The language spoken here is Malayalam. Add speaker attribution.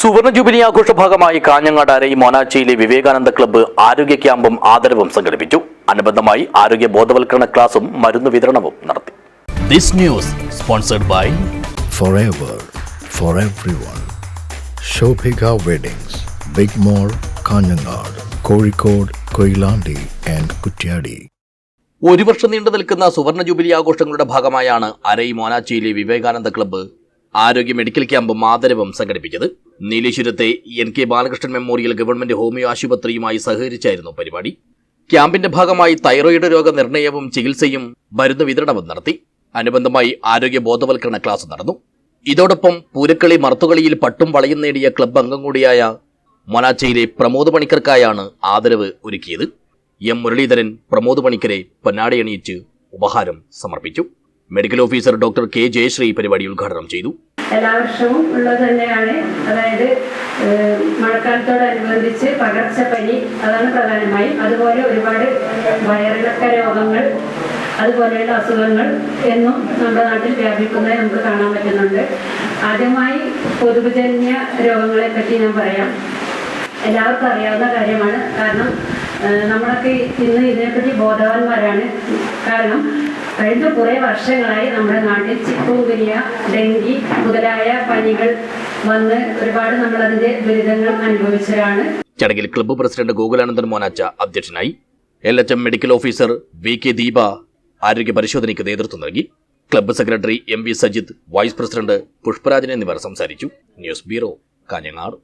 Speaker 1: സുവർണ ജൂബിലി ആഘോഷ ഭാഗമായി കാഞ്ഞങ്ങാട് അരയി മോനാച്ചിയിലെ വിവേകാനന്ദ ക്ലബ്ബ് ആരോഗ്യ ക്യാമ്പും ആദരവും സംഘടിപ്പിച്ചു അനുബന്ധമായി ആരോഗ്യ ബോധവൽക്കരണ ക്ലാസും മരുന്ന് വിതരണവും നടത്തി this news sponsored by
Speaker 2: forever for everyone. Shobhika Weddings, Big Mall, Kanyanad, Kozhikode, Koilandi and Kutyadi.
Speaker 1: ഒരു വർഷം നീണ്ടു നിൽക്കുന്ന സുവർണ ജൂബിലി ആഘോഷങ്ങളുടെ ഭാഗമായാണ് അരൈ മോനാച്ചിയിലെ വിവേകാനന്ദ ക്ലബ്ബ് ആരോഗ്യ മെഡിക്കൽ ക്യാമ്പ് മാതരവും സംഘടിപ്പിച്ചത്. നീലേശ്വരത്തെ N K Balakrishnan memorial government homeo ആശുപത്രിയുമായി സഹകരിച്ചായിരുന്നു പരിപാടി. ക്യാമ്പിന്റെ ഭാഗമായി തൈറോയിഡ് രോഗ നിർണയവും ചികിത്സയും മരുന്ന് വിതരണവും നടത്തി. അനുബന്ധമായി ആരോഗ്യ ബോധവൽക്കരണ ക്ലാസ് നടന്നു. ഇതോടൊപ്പം പൂരക്കളി മറത്തുകളിയിൽ പട്ടും വളയും നേടിയ ക്ലബ്ബ് അംഗം കൂടിയായ മൊനാച്ചയിലെ പ്രമോദ് പണിക്കർക്കായാണ് ആദരവ് ഒരുക്കിയത്. എം മുരളീധരൻ പ്രമോദ് പണിക്കരെ പൊന്നാടയണിയിച്ച് ഉപഹാരം സമർപ്പിച്ചു. Medical officer doctor K Jayasree പരിപാടി ഉദ്ഘാടനം ചെയ്തു.
Speaker 3: എല്ലാ വർഷവും ഉള്ളത് തന്നെയാണ്. അതായത് മഴക്കാലത്തോടനുബന്ധിച്ച് പകർച്ചപ്പനി അതാണ് പ്രധാനമായും. അതുപോലെ ഒരുപാട് വയറിളക്ക രോഗങ്ങൾ അതുപോലെയുള്ള അസുഖങ്ങൾ എന്നും നമ്മുടെ നാട്ടിൽ വ്യാപിക്കുന്നതായി നമുക്ക് കാണാൻ പറ്റുന്നുണ്ട്. ആദ്യമായി പൊതുജന്യ രോഗങ്ങളെ പറ്റി ഞാൻ പറയാം. എല്ലാവർക്കും അറിയാവുന്ന കാര്യമാണ്. കാരണം നമ്മളൊക്കെ ഇന്ന് ഇതിനെപ്പറ്റി ബോധവാന്മാരാണ്. കാരണം കഴിഞ്ഞ കുറേ വർഷങ്ങളായി നമ്മുടെ നാട്ടിൽ ചിക്കുൻകുനിയ ഡെങ്കി മുതലായ പനികൾ വന്ന് ഒരുപാട് നമ്മൾ അതിന്റെ ദുരിതങ്ങൾ അനുഭവിച്ചവരാണ്.
Speaker 1: ചടങ്ങിൽ ക്ലബ്ബ് പ്രസിഡന്റ് ഗോകുലാനന്ദൻ മോനാച്ച അധ്യക്ഷനായി L H M medical officer V K Deepa ആരോഗ്യ പരിശോധനയ്ക്ക് നേതൃത്വം നൽകി. Club secretary M V Sajith vice president Pushparajan എന്നിവർ സംസാരിച്ചു. News bureau Kanhangad.